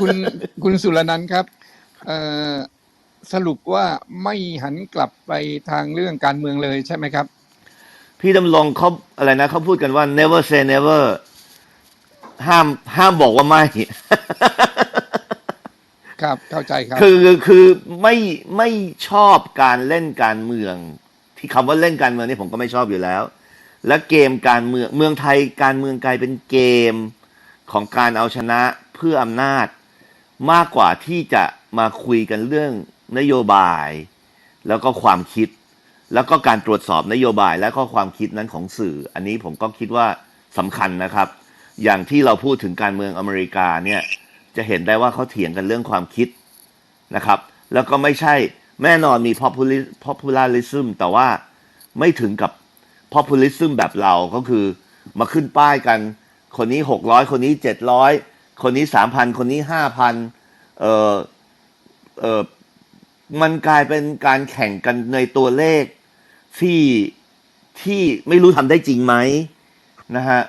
คุณคุณสุรนันท์ครับเอ่อสรุปว่าไม่หันกลับไปทางเรื่องการเมืองเลยใช่ไหมครับ พี่ดำรงเขาอะไรนะเขาพูดกันว่า never say never ห้ามห้ามบอกว่าไม่ ครับเข้าใจครับ คือคือไม่ไม่ชอบการเล่นการเมือง ที่คำว่าเล่นการเมืองนี่ผมก็ไม่ชอบอยู่แล้ว และเกมการเมืองเมืองไทยการเมืองกลายเป็นเกมของการเอาชนะเพื่ออำนาจ มากกว่าที่จะมาคุยกันเรื่องนโยบาย แล้วก็ความคิด แล้วก็การตรวจสอบนโยบายและก็ความคิดนั้นของสื่อ อันนี้ผมก็คิดว่าสำคัญนะครับ อย่างที่เราพูดถึงการเมืองอเมริกาเนี่ยจะเห็นได้ว่าเขาเถียงกันเรื่องความคิดนะครับ แล้วก็ไม่ใช่แน่นอนมี populi- popularism แต่ว่าไม่ถึงกับ populism แบบเราก็คือมาขึ้นป้ายกัน คนนี้ 600 คนนี้ 700 คนนี้3,000คนนี้5,000เออเออมันกลายเป็นการแข่งกันในตัวเลขที่ที่ไม่รู้ทำได้จริงไหมนะฮะ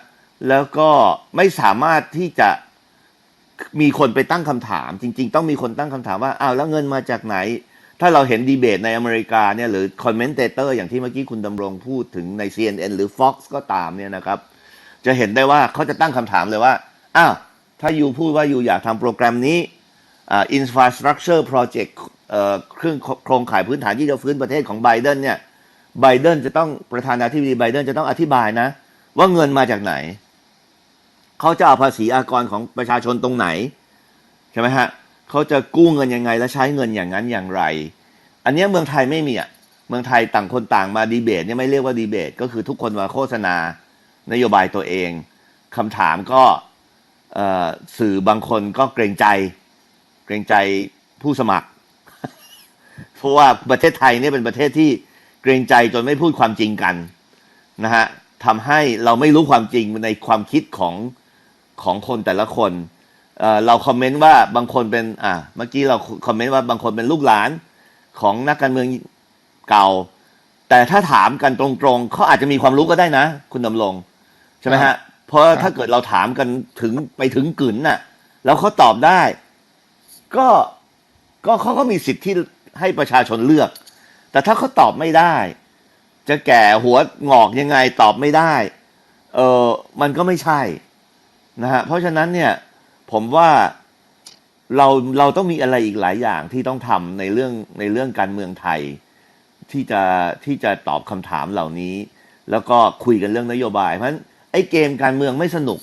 แล้วก็ไม่สามารถที่จะมีคนไปตั้งคำถาม จริง ๆ ต้องมีคนตั้งคำถามว่าอ้าวแล้วเงินมาจากไหน ถ้าเราเห็นดีเบตในอเมริกาเนี่ยหรือคอมเมนเตเตอร์อย่างที่เมื่อกี้คุณดำรงพูดถึงใน CNN หรือ Fox ก็ตามเนี่ยนะครับ จะเห็นได้ว่าเขาจะตั้งคำถามเลยว่าอ้าว ถ้ายูพูดว่ายูอยากทำโปรแกรมนี้อ่า infrastructure project เอ่อเครื่องโครงข่ายพื้นฐานที่จะฟื้นประเทศของไบเดนเนี่ยไบเดนจะต้องประธานาธิบดีไบเดนจะต้องอธิบายนะ ว่าเงินมาจากไหน เขาจะเอาภาษีอากรของประชาชนตรงไหน ใช่ไหมฮะเขาจะกู้เงินยังไงและใช้เงินอย่างนั้นอย่างไร อันนี้เมืองไทยไม่มีอะเมืองไทยต่างคนต่างมาดีเบตเนี่ยไม่เรียกว่าดีเบต ก็คือทุกคนมาโฆษณานโยบายตัวเองคำถามก็ สื่อบางคนก็เกรงใจ เกรงใจผู้สมัคร เพราะว่าประเทศไทยเนี่ยเป็นประเทศที่เกรงใจจนไม่พูดความจริงกันนะฮะทำให้เราไม่รู้ความจริงในความคิดของของคนแต่ละคนเเราคอมเมนต์ว่าบางคนเป็นอะเมื่อกี้เราคอมเมนต์ว่าบางคนเป็นลูกหลานของนักการเมืองเก่า แต่ถ้าถามกันตรงๆเขาอาจจะมีความรู้ก็ได้นะ คุณดำรงใช่ไหมฮะ เพราะครับถ้าเกิดเราถามกันถึงไปถึงกึ๋นน่ะ แล้วเขาตอบได้ ก็ก็เขาก็มีสิทธิ์ที่ให้ประชาชนเลือก แต่ถ้าเขาตอบไม่ได้ จะแก่หัวงอกยังไงตอบไม่ได้ เออมันก็ไม่ใช่นะฮะเพราะฉะนั้นเนี่ย ผมว่าเราเราต้องมีอะไรอีกหลายอย่างที่ต้องทำในเรื่องในเรื่องการเมืองไทย ที่จะที่จะตอบคำถามเหล่านี้ แล้วก็คุยกันเรื่องนโยบายเพราะฉะนั้น ไอ้เกมการเมืองไม่สนุก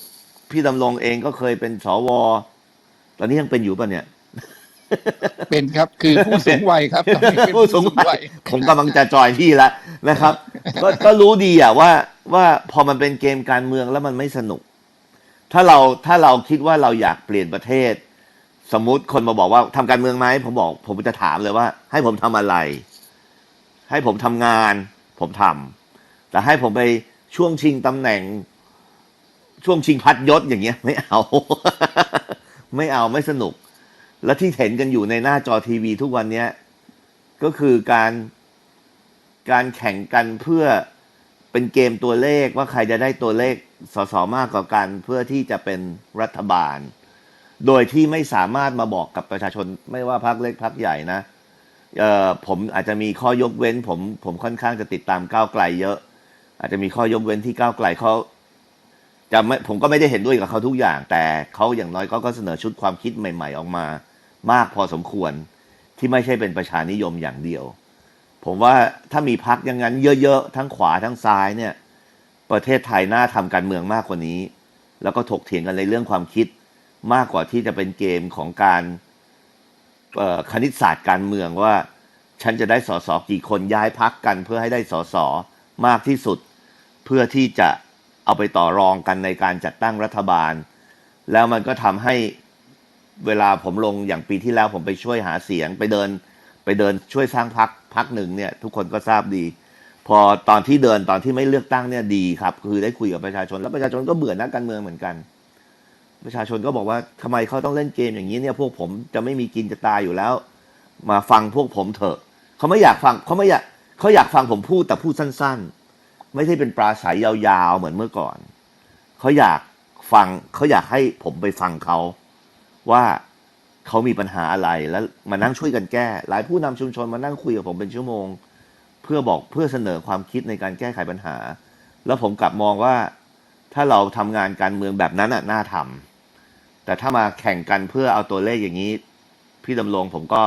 พี่ดำรงเองก็เคยเป็นสวตอนนี้ยังเป็นอยู่ป่ะเนี่ย เป็นครับคือผู้สูงวัยครับตอนนี้เป็นผู้สูงวัยผมกำลังจะจอยพี่แล้วนะครับ ก็ก็รู้ดีอะว่าว่าพอมันเป็นเกมการเมืองแล้วมันไม่สนุก ถ้าเราถ้าเราคิดว่าเราอยากเปลี่ยนประเทศ สมมุติคนมาบอกว่าทำการเมืองไหมผมบอก ผมจะถามเลยว่า ให้ผมทำอะไร ให้ผมทำงาน ผมทำแต่ให้ผมไปช่วงชิงตำแหน่ง ช่วงชิงพัดยศอย่างเงี้ย ไม่เอา ไม่เอาไม่สนุก และที่เห็นกันอยู่ในหน้าจอทีวีทุกวันเนี้ย ก็คือการการแข่งกันเพื่อเป็นเกมตัวเลขว่าใครจะได้ตัวเลขสสมากกว่ากันเพื่อที่จะเป็นรัฐบาล โดยที่ไม่สามารถมาบอกกับประชาชนไม่ว่าพรรคเล็กพรรคใหญ่นะเออผมอาจจะมีข้อยกเว้น ผมผมค่อนข้างจะติดตามก้าวไกลเยอะ อาจจะมีข้อยกเว้นที่ก้าวไกลเขา จะไม่ผมก็ไม่ได้เห็นด้วยกับเขาทุกอย่าง แต่เขาอย่างน้อยเขาก็เสนอชุดความคิดใหม่ ๆ ออกมา มากพอสมควรที่ไม่ใช่เป็นประชานิยมอย่างเดียว ผมว่าถ้ามีพักอย่างนั้นเยอะๆทั้งขวาทั้งซ้ายเนี่ย ประเทศไทยน่าทำการเมืองมากกว่านี้ แล้วก็ถกเถียงกันในเรื่องความคิด มากกว่าที่จะเป็นเกมของการคณิตศาสตร์การเมืองว่า ฉันจะได้สสกี่คนย้ายพักกัน เพื่อให้ได้สสมากที่สุด เพื่อที่จะ เอาไปต่อรองกันในการจัดตั้งรัฐบาล แล้วมันก็ทำให้เวลาผมลงอย่างปีที่แล้วผมไปช่วยหาเสียงไปเดินไปเดินช่วยสร้างพักพักหนึ่งเนี่ย ทุกคนก็ทราบดี พอตอนที่เดินตอนที่ไม่เลือกตั้งเนี่ยดีครับ คือได้คุยกับประชาชน แล้วประชาชนก็เบื่อนักการเมืองเหมือนกัน ประชาชนก็บอกว่าทำไมเขาต้องเล่นเกมอย่างนี้เนี่ยพวกผมจะไม่มีกินจะตายอยู่แล้ว มาฟังพวกผมเถอะเขาไม่อยากฟังเขาไม่อยากเขาอยากฟังผมพูดแต่พูดสั้น ๆ ไม่ใช่เป็นปราศัยยาวๆเหมือนเมื่อก่อน เขาอยากฟังเขาอยากให้ผมไปฟังเขาว่าเขามีปัญหาอะไรแล้วมานั่งช่วยกันแก้ หลายผู้นำชุมชนมานั่งคุยกับผมเป็นชั่วโมง เพื่อบอกเพื่อเสนอความคิดในการแก้ไขปัญหา แล้วผมกลับมองว่าถ้าเราทำงานการเมืองแบบนั้นอะน่าทำแต่ถ้ามาแข่งกันเพื่อเอาตัวเลขอย่างนี้ พี่ดำรงผมก็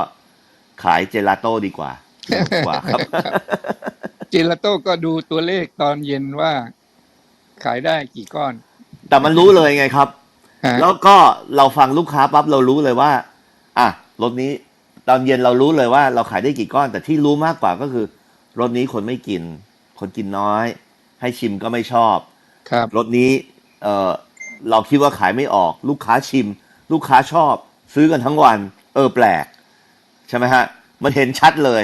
ขายเจลาโต้ดีกว่าดีกว่าครับ จลาโต้ก็ดูตัวเลขตอนเย็นว่าขายได้กี่ก้อน แต่มันรู้เลยไงครับ ฮะ แล้วก็เราฟังลูกค้าปั๊บเรารู้เลยว่า อะรถนี้ตอนเย็นเรารู้เลยว่า เราขายได้กี่ก้อน แต่ที่รู้มากกว่าก็คือรถนี้คนไม่กิน คนกินน้อย ให้ชิมก็ไม่ชอบ ครับ รถนี้เออเราคิดว่าขายไม่ออก ลูกค้าชิม ลูกค้าชอบ ซื้อกันทั้งวัน เออแปลก ใช่ไหมฮะ มันเห็นชัดเลย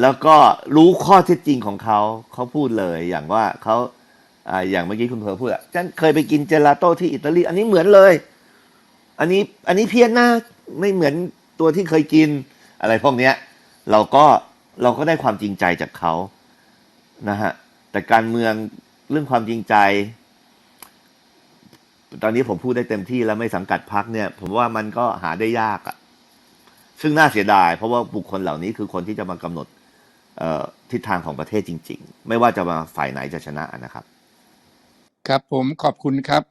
แล้วก็รู้ข้อเท็จจริงของเขาเขาพูดเลยอย่างว่าเขาอ่าอย่างเมื่อกี้คุณเพอพูดอะฉันเคยไปกินเจลาโต้ที่อิตาลี อันนี้เหมือนเลย อันนี้อันนี้เพี้ยนน้าไม่เหมือนตัวที่เคยกินอะไรพวกเนี้ย เราก็เราก็ได้ความจริงใจจากเขานะฮะแต่การเมืองเรื่องความจริงใจ ตอนนี้ผมพูดได้เต็มที่แล้วไม่สังกัดพักเนี่ย ผมว่ามันก็หาได้ยากอะซึ่งน่าเสียดาย เพราะว่าบุคคลเหล่านี้คือคนที่จะมากำหนด ทิศทางของประเทศจริง ๆ ไม่ว่าจะมาฝ่ายไหนจะชนะนะครับ ครับผมขอบคุณครับ